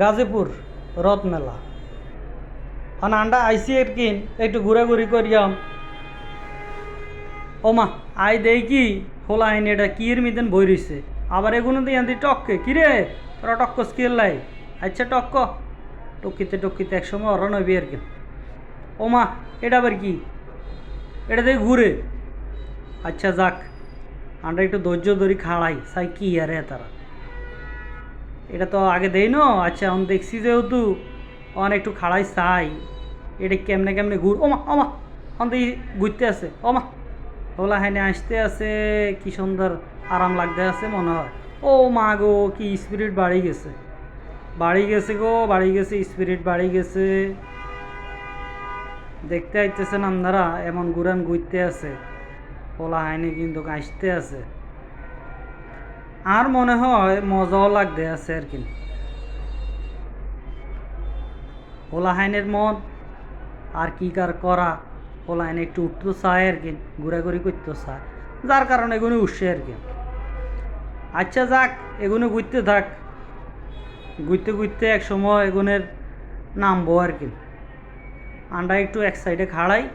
গাজীপুর রথ মেলা। আর আন্ডা আইসি এর কিন, একটু ঘুরাঘুরি করিয়াম। ও মা, আই দেই কি হোলা এটা কির মিদেন বই রইছে আবার এগুলো দিয়ে আনতি টককে, কিরে? তোরা টক্ক স্কিল লাই। আচ্ছা টক্ক। টকিতে টকিতে একসময় অরণ হবি আর কি। ও মা, এটা আবার কি? এটা দিয়ে ঘুরে। আচ্ছা যাক, আন্ডা একটু ধৈর্য ধরি খাড়াই সাই কি আরে তারা। এটা তো আগে দেই না? আচ্ছা এখন দেখছি যেহেতু। অন একটু খাড়াই চাই। এটা কেমনে কেমনে ঘুর ওমা ওমা অন দেখি ঘুরতে আছে। ওমা, ওলা হাইনে আসতে আছে। কি সুন্দর আরাম লাগতে আছে মনে হয়। ও মা গো, কি স্পিরিট বাড়ি গেছে। বাড়ি গেছে গো, বাড়ি গেছে স্পিরিট বাড়ি গেছে। দেখতে আইতেছেন আপনারা, এমন ঘুরান, ঘুরতে আছে। ওলা হাইনে কিন্তু আসতে আছে। আর মনে হয় মজাও লাগতে আছে আর কি। ওলা হাইনের মন, আর কি কার করা? ওলাহাইনে একটু উঠতো চায় আর কি, ঘোরাঘুরি করতে চায়। যার কারণে এগুলো উঠছে আর কি। আচ্ছা যাক এগুলো ঘুরতে থাক। ঘুরতে ঘুরতে এক সময় এগুনের নামবো আর কি। আন্ডা একটু এক সাইডে খাড়াই,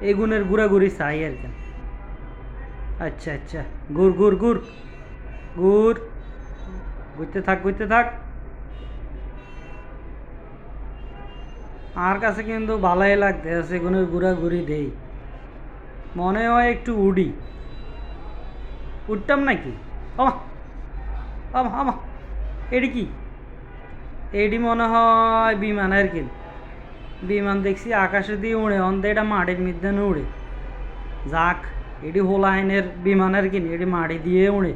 এগুনের ঘোরাঘুরি চাই আর কি। আচ্ছা আচ্ছা। গুড় গুড় গুড় গুড়। ঘুরতে থাক ঘুরতে থাক। আর কাছে কিন্তু ভালোই লাগতে আছে, কোনো ঘুরাঘুরি দেই মনে হয় একটু উডি। উঠতাম নাকি? আমা আমা আমা। এডি কি? এডি মনে হয় বিমানের কি বিমান দেখছি আকাশে দিয়ে উড়ে, অন্ধে এটা মাটির মধ্যে উড়ে। যাক এটি হোলাইনের বিমানের কিনি এটি মাটি দিয়ে উড়ে।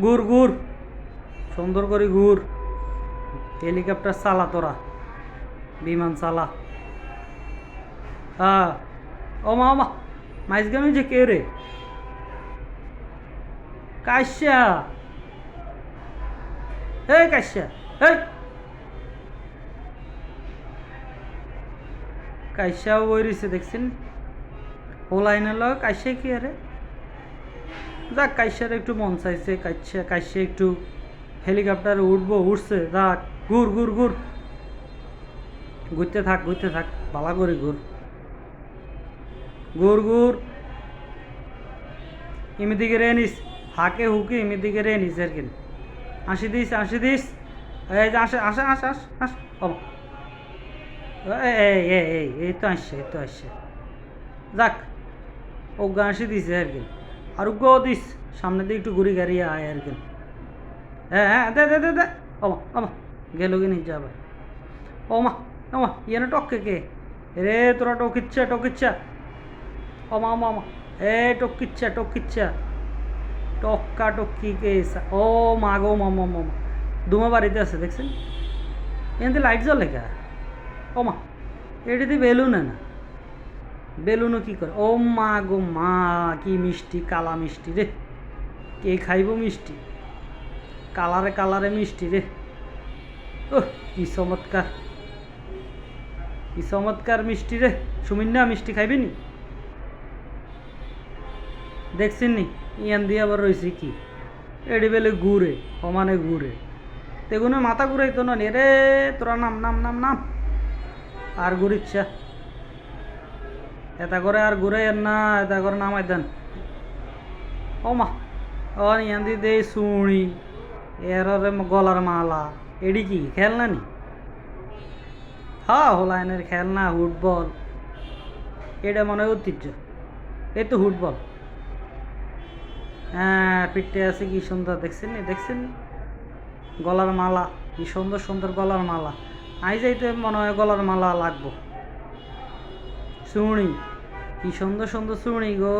ঘুর ঘুর। সুন্দর করে ঘুর। হেলিকপ্টার চালা তোরা। বিমান চালা। হ্যাঁ। ওমা ওমা। মাইজগামি যে কে রে? কাশ্যা এই কাশ্যা এই কাইসাও বই রয়েছে দেখছেন হোলাইনের লগ কাইসা কি আরে? যাক, কাইসার একটু মন চাইছে কাইসা কাইসা একটু হেলিকপ্টারে উঠবো উঠছে যাক, ঘুর ঘুর ঘুর। ঘুরতে থাক ঘুরতে থাক, বালা করে ঘুর। ঘুর ঘুর। এমিদিকে রে নিস, হাকে হুকে এমিদিকে রে নিস আর কি আসি দিস আসি দিস। এই যে আসে আসে আসে, আস আস এই এই এই তো আসছে, এই তো আসছে। যাক ও গাঁসি দিছে আর কি গো দিস। সামনে দিয়ে একটু ঘুরি গাড়ি আয় আর কি। হ্যাঁ হ্যাঁ দে দে দে দে। ওমা ওমা, গেল কি নিচে আবার। ওমা ওমা ইয়ে টক্কে কে? রে তোরা টকিচ্ছা টকিচ্ছা। ওমা ওমা ওমা। এ, টকিচ্ছা টকিচ্ছা। টক্কা, টক্কি কে ও মা গো মামা মামা দুমা বাড়িতে আছে, দেখছেন? এখানে লাইট জ্বলে কা? ও মা এটিতে বেলুন না বেলুনও কি করে? ও মা গো মা, কি মিষ্টি, কালা মিষ্টি রে। কে খাইব মিষ্টি? কালারে কালারে মিষ্টি রে। ও কি চমৎকার। কি চমৎকার মিষ্টি রে। সুমিন্না, মিষ্টি খাইবি নি? দেখছেন নি? ইয়ান দিয়ে আবার রয়েছে কি? এডি বেলে ঘুরে সমানে ঘুরে তেগুনে মাথা ঘুরাইতো না রে? তোরা নাম নাম নাম নাম। আর ঘুরিচ্ছা। এটা করে আর ঘুরে না, এটা করে নামাই দেন। ও মা, ও ইয়ান্দি দে শুনি এর গলার মালা, এডি কি খেলনা নি হ্যাঁ হোলাইনের খেলনা ফুটবল। এটা মনে হয় ঐতিহ্য। এই তো ফুটবল। হ্যাঁ পিঠে আছে, কি সুন্দর, দেখছেন দেখছেন গলার মালা, কি সুন্দর সুন্দর গলার মালা। আই যাইতে মনে হয় গলার মালা লাগবো। চুড়ি কি সুন্দর সুন্দর চুড়ি গো।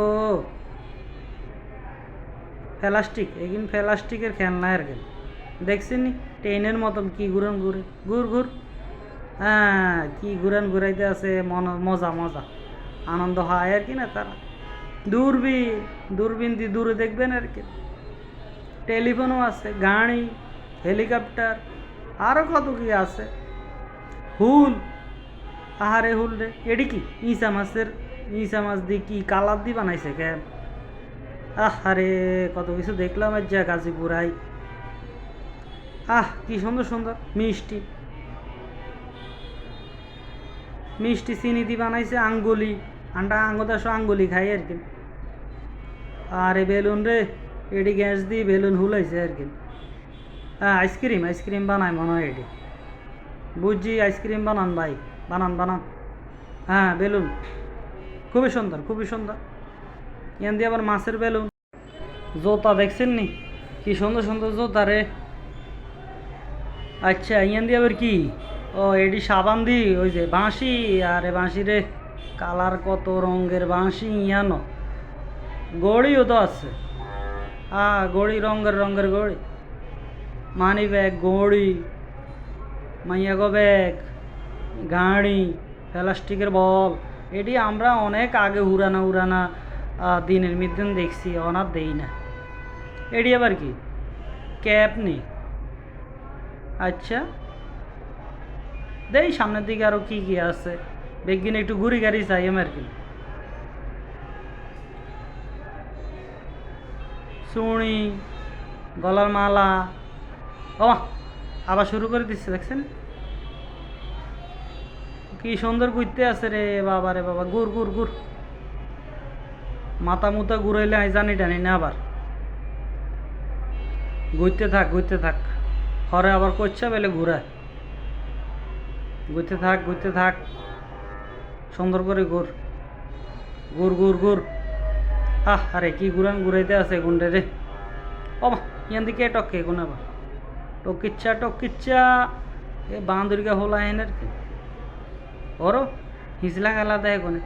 প্লাস্টিক এগিন প্লাস্টিকের খেলনা আর কি। দেখছেন ট্রেনের মতন কি ঘুরান ঘুরে ঘুর ঘুর। হ্যাঁ কি ঘুরান ঘুরাইতে আছে মজা মজা। আনন্দ হয় আর কি না তারা। দূরবীন দূরবীন দিয়ে দূরে দেখবেন আর কি। টেলিফোনও আছে, গাড়ি, হেলিকপ্টার আরও কত কি আছে। হুল আহারে হুল রে। এডি কি? ইসা মাছের ইসা মাছ দিয়ে কি কালার দিয়ে বানাইছে কেন আহারে, কত কিছু দেখলাম আর যা গাজীপুরাই। আহ, কি সুন্দর সুন্দর, মিষ্টি। মিষ্টি চিনি দি বানাইছে আঙ্গুলি। আন্ডা আঙ্গুদাস আঙ্গুলি খাই আর কি। আরে বেলুন রে এডি গ্যাস দিয়ে বেলুন হুলাইছে আর কি। হ্যাঁ আইসক্রিম আইসক্রিম বানায় মনে হয় এডি বুঝছি, আইসক্রিম বানান ভাই, বানান বানান। হ্যাঁ বেলুন। খুবই সুন্দর খুবই সুন্দর। ইয়ান দিয়ে আবার মাছের বেলুন। জোতা দেখছেন নি? কি সুন্দর সুন্দর জোতা রে। আচ্ছা ইয়ান দিয়ে আবার কি? ও, এডি সাবান দি, ওই যে বাঁশি। আর বাঁশি রে, কালার কত রঙের বাঁশি ইয়ানো। গড়িও তো আছে। হ্যাঁ গড়ি রঙের রঙের গড়ি। মানি ব্যাগ, গড়ি মাইয়া গো ব্যাগ, গাড়ি, প্লাস্টিকের বল। এটি আমরা অনেক আগে উড়ানা উড়ানা দিনের মধ্যে দেখছি, অনার দেই না। এটি আবার কি? ক্যাপ নেই আচ্ছা। দেই, সামনের দিকে আরও কি কি আছে? বেগিন একটু ঘুরি গাড়ি চাই আমার কি? চুড়ি গলার মালা। ও আবার শুরু করে দিচ্ছে, দেখছেন? কি সুন্দর ঘুরতে আছে রে বাবা রে বাবা, ঘুর ঘুর ঘুর। মাথা মুতা ঘুরাইলে আমি জানি টানি না আবার। ঘুরতে থাক ঘুরতে থাক। হরে আবার করছে বেলে ঘুরায় ঘুরতে থাক ঘুরতে থাক। সুন্দর করে ঘুর। ঘুর ঘুর ঘুর। আহ, আরে কি ঘুরান ঘুরাইতে আছে গুন্ডে রে। ও মা ইয়ান দিকে টকে কোন আবার। টকিচ্ছা টকিচ্ছা এ বাঁদরিকা হোলা এনের কি ওরো হিজলা গালা দেয় কোনে?